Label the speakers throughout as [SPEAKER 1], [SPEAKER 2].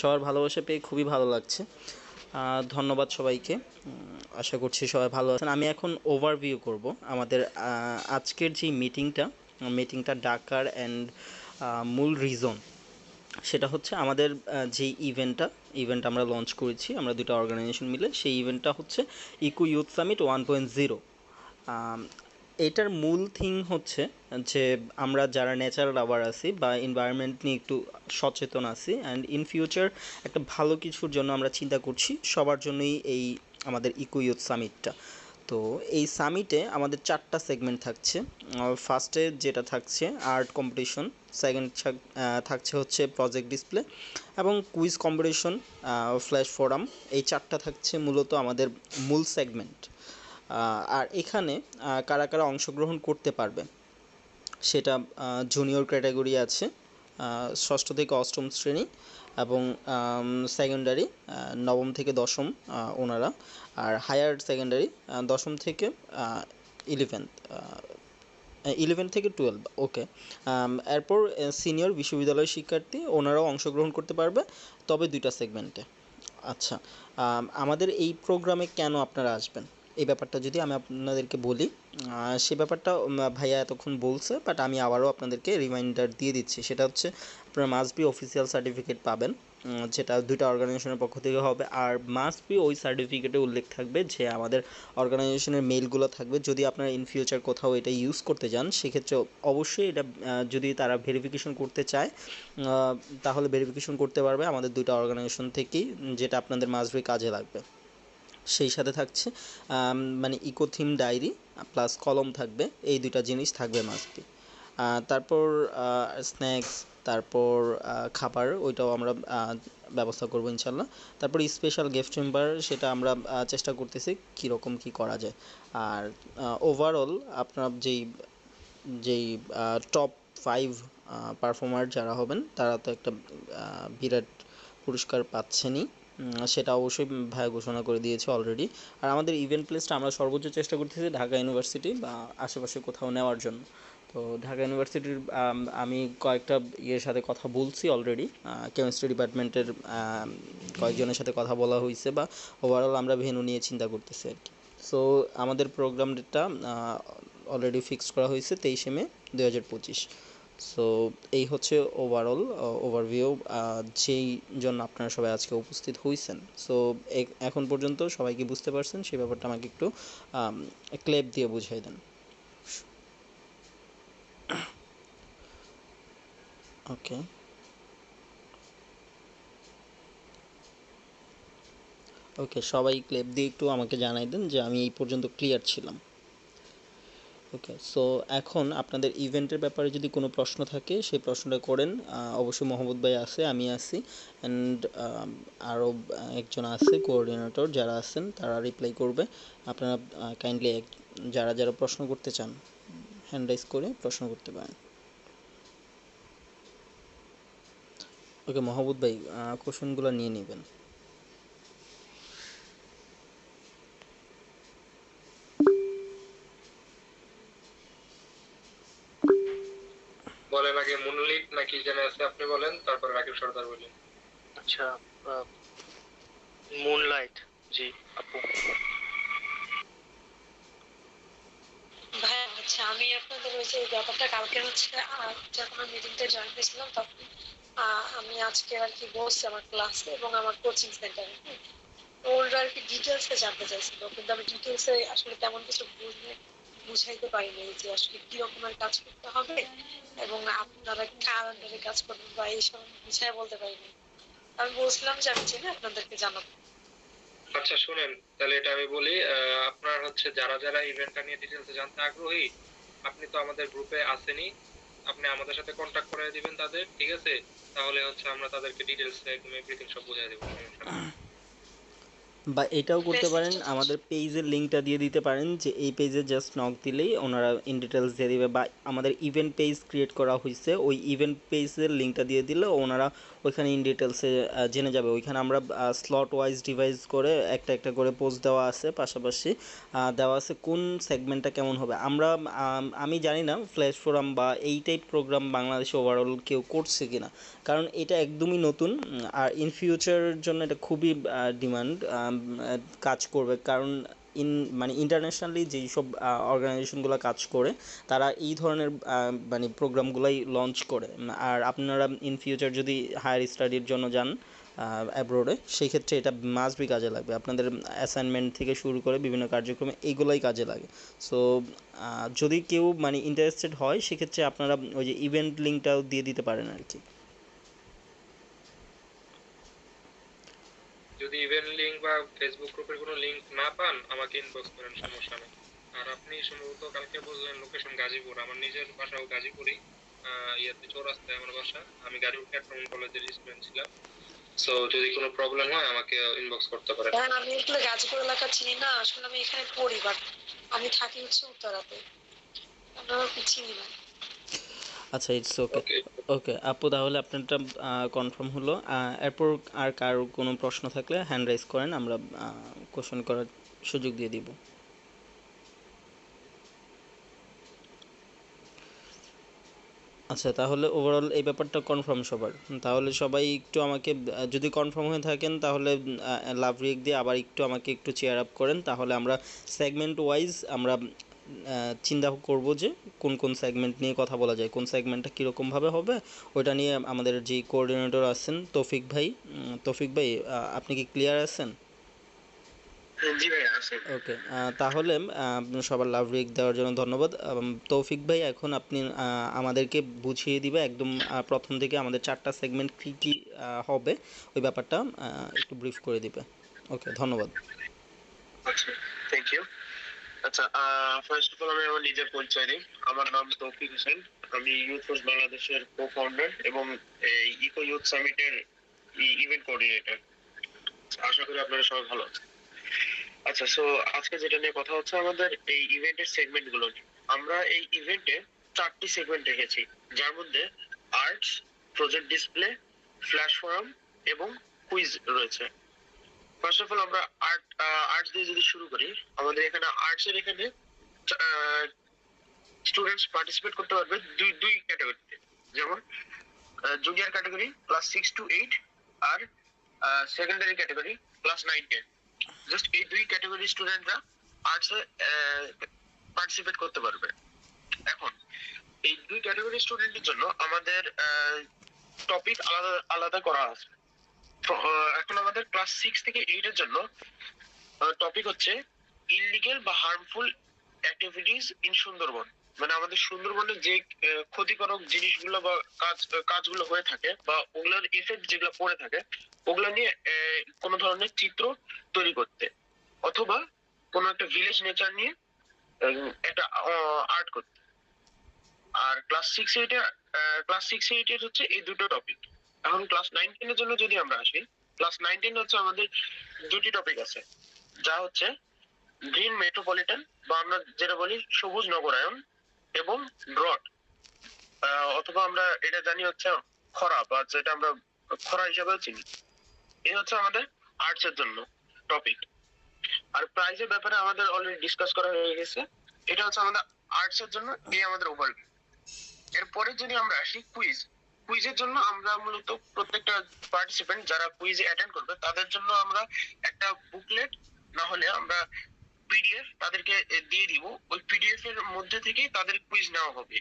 [SPEAKER 1] সবার ভালোবাসা পেয়ে খুবই ভালো লাগছে। ধন্যবাদ সবাইকে। আশা করছি সবাই ভালো আছেন। আমি এখন ওভারভিউ করব আমাদের আজকের যে মিটিংটা মিটিংটা ডাকার অ্যান্ড মূল রিজন সেটা হচ্ছে আমাদের যে ইভেন্টটা ইভেন্ট আমরা লঞ্চ করেছি, আমরা দুটো অর্গানাইজেশন মিলে, সেই ইভেন্টটা হচ্ছে eco youth summit one point zero এটার মূল থিং হচ্ছে যে আমরা যারা নেচার লাভার আছি বা এনভায়রনমেন্ট নিয়ে একটু সচেতন আছি অ্যান্ড ইন ফিউচার একটা ভালো কিছুর জন্য আমরা চিন্তা করছি সবার জন্যই এই আমাদের ইকো ইউথ সামিটটা তো এই সামিটে আমাদের চারটা সেগমেন্ট থাকছে। ফার্স্টে যেটা থাকছে আর্ট কম্পিটিশন সেকেন্ড থাকছে হচ্ছে প্রজেক্ট ডিসপ্লে এবং কুইজ কম্পিটিশন ফ্ল্যাশ ফোরাম এই চারটা থাকছে মূলত আমাদের মূল সেগমেন্ট আর এখানে কারা কারা অংশগ্রহণ করতে পারবে, সেটা জুনিয়র ক্যাটাগরি আছে ষষ্ঠ থেকে অষ্টম শ্রেণি এবং সেকেন্ডারি নবম থেকে দশম ওনারা, আর হায়ার সেকেন্ডারি দশম থেকে ইলেভেন্থ ইলেভেন থেকে টুয়েলভ ওকে এরপর সিনিয়র বিশ্ববিদ্যালয়ের শিক্ষার্থী, ওনারাও অংশগ্রহণ করতে পারবে, তবে দুইটা সেগমেন্টে আচ্ছা আমাদের এই প্রোগ্রামে কেন আপনারা আসবেন? এই ব্যাপারটা যদি আমি আপনাদেরকে বলি সে ব্যাপারটা ভাইয়া এতক্ষণ বলছে বাট আমি আবারও আপনাদেরকে রিমাইন্ডার দিয়ে দিচ্ছি। সেটা হচ্ছে, আপনারা মাস্ট বি অফিসিয়াল সার্টিফিকেট পাবেন যেটা দুইটা অর্গানাইজেশনের পক্ষ থেকে হবে। আর মাস্ট বি ওই সার্টিফিকেটে উল্লেখ থাকবে যে আমাদের অর্গানাইজেশনের মেলগুলো থাকবে। যদি আপনারা ইন ফিউচার কোথাও এটা ইউজ করতে যান, সেক্ষেত্রে অবশ্যই এটা যদি তারা ভেরিফিকেশন করতে চায় তাহলে ভেরিফিকেশন করতে পারবে আমাদের দুইটা অর্গানাইজেশন থেকেই, যেটা আপনাদের মাস্ট বি কাজে লাগবে। সেই সাথে থাকছে মানে ইকো থিম ডায়েরি প্লাস কলম থাকবে, এই দুইটা জিনিস থাকবে মাস্টবি তারপর স্ন্যাক্স তারপর খাবার, ওইটাও আমরা ব্যবস্থা করব ইনশাল্লাহ। তারপর স্পেশাল গিফট চেম্বার সেটা আমরা চেষ্টা করতেছি কীরকম কী করা যায়। আর ওভারঅল আপনার যেই যেই টপ ফাইভ পারফর্মার যারা হবেন, তারা তো একটা বিরাট পুরস্কার পাচ্ছেনই। সেটা অবশ্যই ভাই ঘোষণা করে দিয়েছে অলরেডি আর আমাদের ইভেন্ট প্লেসটা আমরা সর্বোচ্চ চেষ্টা করতেছি ঢাকা ইউনিভার্সিটি বা আশেপাশে কোথাও নেওয়ার জন্য। তো ঢাকা ইউনিভার্সিটির আমি কয়েকটা ইয়ের সাথে কথা বলছি অলরেডি কেমিস্ট্রি ডিপার্টমেন্টের কয়েকজনের সাথে কথা বলা হয়েছে বা ওভারঅল আমরা ভেন্যু নিয়ে চিন্তা করতেছি আর কি। সো আমাদের প্রোগ্রামটা অলরেডি ফিক্সড করা হয়েছে তেইশে মে দু হাজার পঁচিশ। সো এই হচ্ছে ওভারঅল ওভারভিউ যেই জন্য আপনারা সবাই আজকে উপস্থিত হয়েছেন সো এখন পর্যন্ত সবাই কি বুঝতে পারছেন? সেই ব্যাপারটা আমাকে একটু ক্লেপ দিয়ে বুঝিয়ে দেন। ওকে ওকে সবাই ক্লেপ দিয়ে একটু আমাকে জানাই দেন যে আমি এই পর্যন্ত ক্লিয়ার ছিলাম। ওকে সো এখন আপনাদের ইভেন্টের ব্যাপারে যদি কোনো প্রশ্ন থাকে, সেই প্রশ্নটা করেন। অবশ্যই মোহাম্মদ ভাই আছে, আমি আছি। অ্যান্ড আরও একজন আছে কোঅর্ডিনেটর যারা আছেন, তারা রিপ্লাই করবে। আপনারা কাইন্ডলি যারা যারা প্রশ্ন করতে চান হ্যান্ড রাইজ করে প্রশ্ন করতে পারেন। ওকে মোহাম্মদ ভাই কোশ্চেনগুলো নিয়ে নেবেন
[SPEAKER 2] বলেন আগে নাকি যেন আছে আপনি বলেন? তারপর রাকিব সর্দার বলেন
[SPEAKER 3] আচ্ছা মুনলাইট জি আপু।
[SPEAKER 4] ভাই আচ্ছা আমি আপনাদের ওই যে ব্যাপারটা কালকে হচ্ছে যখন আমি মিটিংটা জয়েন করেছিলাম তখন আহ, আমি আজকে আর কি বসছি আমার ক্লাসে এবং আমার কোচিং সেন্টারে ওরা আর কি ডিটেলসে জানতে চাইছিল কিন্তু আমি ডিটেলসে আসলে তেমন কিছু বুঝে বুঝাইতে পারিনি যে আসলে কি রকমের কাজ করতে হবে এবং আপনারা কার আন্ডারে কাজ করবেন বা এইসব বুঝাই বলতে পারিনি। আমি বলছিলাম যে আমি জেনে আপনাদেরকে জানাব।
[SPEAKER 2] আচ্ছা শুনেন, তাহলে এটা আমি বলি আপনার হচ্ছে যারা যারা ইভেন্টটা নিয়ে ডিটেলসে জানতে আগ্রহী, আপনি তো আমাদের গ্রুপে আসেনি আপনি আমাদের সাথে কন্ট্যাক্ট করে দিবেন তাদের, ঠিক আছে? তাহলে হচ্ছে আমরা তাদেরকে ডিটেলস একদম এভরিথিং সব বুঝিয়ে দেবো নেই।
[SPEAKER 1] বা এটাও করতে পারেন আমাদের পেজের লিঙ্কটা দিয়ে দিতে পারেন যে এই পেজে জাস্ট নক দিলেই ওনারা ইন ডিটেলস দিয়ে দিবে বা আমাদের ইভেন্ট পেজ ক্রিয়েট করা হয়েছে ওই ইভেন্ট পেজের লিঙ্কটা দিয়ে দিলে ওনারা ওইখানে ইন ডিটেলসে জেনে যাবে। ওইখানে আমরা স্লট ওয়াইজ ডিভাইস করে একটা একটা করে পোস্ট দেওয়া আছে, পাশাপাশি দেওয়া আছে কোন সেগমেন্টটা কেমন হবে। আমরা, আমি জানি না ফ্ল্যাশ ফোরাম বা এই টাইপ প্রোগ্রাম বাংলাদেশে ওভারঅল কেউ করছে কি না কারণ এটা একদমই নতুন আর ইন ফিউচারের জন্য এটা খুবই ডিমান্ড কাজ করবে। কারণ ইন মানে ইন্টারন্যাশনালি যেই সব অর্গানাইজেশনগুলো কাজ করে, তারা এই ধরনের মানে প্রোগ্রামগুলাই লঞ্চ করে। আর আপনারা ইন ফিউচার যদি হায়ার স্টাডির জন্য যান অ্যাব্রোডে সেই ক্ষেত্রে এটা মাস্ট বি কাজে লাগবে। আপনাদের অ্যাসাইনমেন্ট থেকে শুরু করে বিভিন্ন কার্যক্রমে এইগুলাই কাজে লাগে। সো যদি কেউ মানে ইন্টারেস্টেড হয়, সেক্ষেত্রে আপনারা ওই যে ইভেন্ট লিঙ্কটাও দিয়ে দিতে পারেন আর কি
[SPEAKER 2] যদি ইভেন্ট লিংক বা ফেসবুক গ্রুপের কোনো লিংক না পান, আমাকে ইনবক্স করেন, সমস্যা নেই। আর আপনি সম্ভবত কালকে বললেন লোকেশন গাজীপুর। আমার নিজের বাসাও গাজীপুরই। ইয়াতে চৌরাস্তায় আমার বাসা। আমি গাজীপুর ক্যাটরন কলেজের স্টুডেন্ট ছিলাম। সো যদি কোনো প্রবলেম হয়, আমাকে ইনবক্স করতে পারেন।
[SPEAKER 4] হ্যাঁ আমি আসলে গাজীপুর এলাকা চিনি না। আসলে আমি এখানে পড়ি বাট আমি থাকি হচ্ছে উত্তরাতে। আমরা চিনি না
[SPEAKER 1] আচ্ছা ইটস ওকে
[SPEAKER 2] ওকে
[SPEAKER 1] আপু তাহলে আপনারটা কনফার্ম হলো। এরপর আর কারও কোনো প্রশ্ন থাকলে হ্যান্ড রাইজ করেন আমরা কোশ্চেন করার সুযোগ দিয়ে দিব। আচ্ছা তাহলে ওভারঅল এই ব্যাপারটা কনফার্ম সবার। তাহলে সবাই একটু আমাকে যদি কনফার্ম হয়ে থাকেন তাহলে লাভ রিয়েক দিয়ে আবার একটু আমাকে একটু চেয়ার আপ করেন। তাহলে আমরা সেগমেন্ট ওয়াইজ আমরা চিন্তা করব যে কোন কোন সেগমেন্ট নিয়ে কথা বলা যায় কোন সেগমেন্টটা কীরকমভাবে হবে ওইটা নিয়ে আমাদের যে কোঅর্ডিনেটর আছেন তৌফিক ভাই তৌফিক ভাই আপনি কি ক্লিয়ার আছেন?
[SPEAKER 3] জি ভাই আছে।
[SPEAKER 1] ওকে তাহলে সবার লাভ রিক দেওয়ার জন্য ধন্যবাদ। তৌফিক ভাই এখন আপনি আমাদেরকে বুঝিয়ে দিবে একদম প্রথম থেকে আমাদের চারটা সেগমেন্ট কী কী হবে ওই ব্যাপারটা একটু ব্রিফ করে দিবে। ওকে ধন্যবাদ।
[SPEAKER 3] আচ্ছা থ্যাংক ইউ আচ্ছা ফার্স্ট অফ অল আমি আমার নিজের পরিচয় দিই। আমার নাম তৌফিক হোসেন। আমি ইউথ ফোর্স বাংলাদেশের কো ফাউন্ডার এবং ইকো ইউথ সামিটের ইভেন্ট কোঅর্ডিনেটর আশা করি আপনারা সবাই ভালো আছেন। আচ্ছা সো আজকে যেটা নিয়ে কথা হচ্ছে আমাদের এই ইভেন্টের সেগমেন্টগুলো আমরা এই ইভেন্টে চারটি সেগমেন্ট রেখেছি যার মধ্যে arts project display flash forum এবং কুইজ রয়েছে। ফার্স্ট অফ অল আমরা আর্ট আর্টস দিয়ে যদি শুরু করি, আমাদের এখানে আর্টস এর এখানে স্টুডেন্টস পার্টিসিপেট করতে পারবে দুই দুই ক্যাটাগরিতে যেমন junior category class six to eight R secondary category class nine ten just এই দুই ক্যাটাগরি স্টুডেন্টরা আর্টসে পার্টিসিপেট করতে পারবে। এখন, এই দুই ক্যাটাগরি স্টুডেন্টের জন্য আমাদের টপিক আলাদা আলাদা করা আছে। এখন আমাদের ক্লাস সিক্স থেকে এইট এর জন্য টপিক হচ্ছে ইললিগেল বা হার্মফুল অ্যাক্টিভিটিস ইন সুন্দরবন। মানে আমাদের সুন্দরবনে যে ক্ষতিকারক জিনিসগুলো বা কাজ, কাজগুলো হয়ে থাকে বা ওগুলোর ইফেক্ট যেগুলো পড়ে থাকে, ওগুলো নিয়ে কোনো ধরনের চিত্র তৈরি করতে। অথবা কোনো একটা ভিলেজ নেচার নিয়ে একটা আর্ট করতে। আর ক্লাস সিক্স এইটে ক্লাস সিক্স এইটের হচ্ছে এই দুটো টপিক এখন ক্লাস নাইন টেনের জন্য যদি আমরা আসি ক্লাস নাইন টেন হচ্ছে আমাদের দুটি টপিক আছে। যা হচ্ছে গ্রিন মেট্রোপলিটন বা আমরা যেটা বলি সবুজ নগরায়ন এবং ড্রট অথবা আমরা এটা জানি হচ্ছে খরা বা যেটা আমরা খরা হিসাবেও চিনি। এই হচ্ছে আমাদের আর্টস এর জন্য টপিক আর প্রাইজের ব্যাপারে আমাদের অলরেডি ডিসকাস করা হয়ে গেছে। এটা হচ্ছে আমাদের আর্টস এর জন্য, এই আমাদের ওভারভিউ এরপরে যদি আমরা আসি কুইজ কুইজের জন্য আমরা মূলত প্রত্যেকটা পার্টিসিপেন্ট যারা কুইজে অ্যাটেন্ড করবে, তাদের জন্য আমরা একটা বুকলেট না হলে আমরা পিডিএফ তাদেরকে দিয়ে দিব। ওই পিডিএফ এর মধ্যে থেকেই তাদের কুইজ নেওয়া হবে।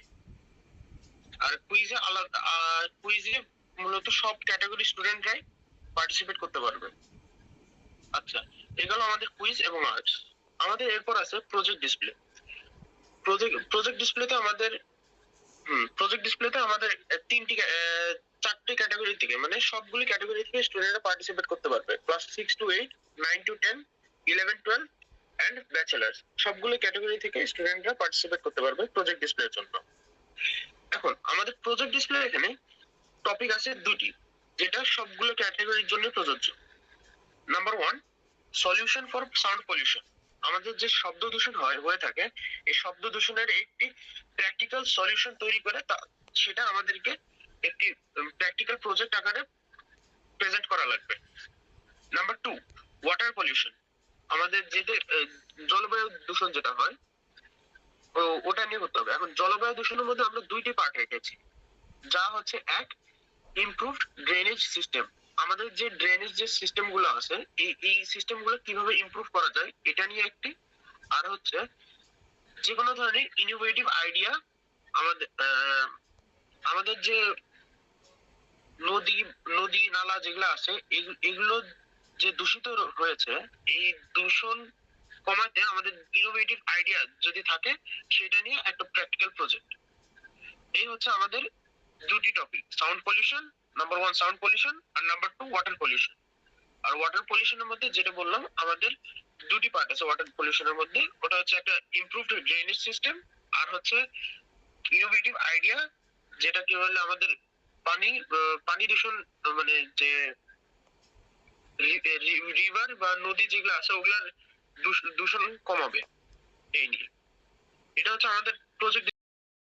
[SPEAKER 3] আর কুইজে আলাদা কুইজে মূলত সব ক্যাটাগরি স্টুডেন্টরাই পার্টিসিপেট করতে পারবে। আচ্ছা এগুলো আমাদের কুইজ এবং আর্টস আমাদের এরপর আছে প্রজেক্ট ডিসপ্লে প্রজেক্ট প্রজেক্ট ডিসপ্লেতে আমাদের প্রজেক্ট ডিসপ্লেতে আমাদের তিনটি চারটি ক্যাটাগরি থেকে মানে সবগুলি ক্যাটাগরি থেকে স্টুডেন্টরা পার্টিসিপেট করতে পারবে। Class six to eight nine to ten eleven twelve and bachelors সবগুলো ক্যাটাগরি থেকে স্টুডেন্টরা পার্টিসিপেট করতে পারবে প্রজেক্ট ডিসপ্লের জন্য। এখন, আমাদের প্রজেক্ট ডিসপ্লে এখানে টপিক আছে দুটি, যেটা সবগুলো ক্যাটাগরির জন্য প্রযোজ্য। Number one solution for sound pollution আমাদের যে শব্দ দূষণ হয় হয়ে থাকে এই শব্দ দূষণের একটি প্র্যাকটিক্যাল সলিউশন তৈরি করে তা সেটা আমাদেরকে একটি প্র্যাকটিক্যাল প্রজেক্ট আকারে প্রেজেন্ট করা লাগবে। নাম্বার টু ওয়াটার পলিউশন আমাদের আহ, জলবায়ু দূষণ যেটা হয় ওটা নিয়ে করতে হবে। এখন জলবায়ু দূষণের মধ্যে আমরা দুইটি পার্ট রেখেছি। যা হচ্ছে এক ইমপ্রুভড ড্রেনেজ সিস্টেম আমাদের যে ড্রেনেজ যে সিস্টেমগুলো আছে, এই এই সিস্টেমগুলো কীভাবে ইমপ্রুভ করা যায়, এটা নিয়ে একটি, আর হচ্ছে যে কোনো ধরনের ইনোভেটিভ আইডিয়া আমাদের আমাদের যে নদী নদী নালা যেগুলো আছে, এগু- এগুলো যে দূষিত হয়েছে, এই দূষণ কমাতে আমাদের ইনোভেটিভ আইডিয়া যদি থাকে, সেটা নিয়ে একটা প্র্যাকটিক্যাল প্রজেক্ট এই হচ্ছে আমাদের দুটি topic sound pollution number one sound pollution আর নাম্বার টু ওয়াটার পলিউশন আর ওয়াটার পলিউশনের মধ্যে যেটা বললাম, আমাদের দুটি পার্ট আছে ওয়াটার পলিউশনের মধ্যে। ওটা হচ্ছে একটা ইমপ্রুভড ড্রেনেজ সিস্টেম আর হচ্ছে ইনোভেটিভ আইডিয়া যেটা কি হলে, আমাদের পানি পানি দূষণ মানে যে রিভার বা নদী যেগুলো আছে, ওগুলার দূষণ কমাবে এই নিয়ে। এটা হচ্ছে আমাদের প্রজেক্ট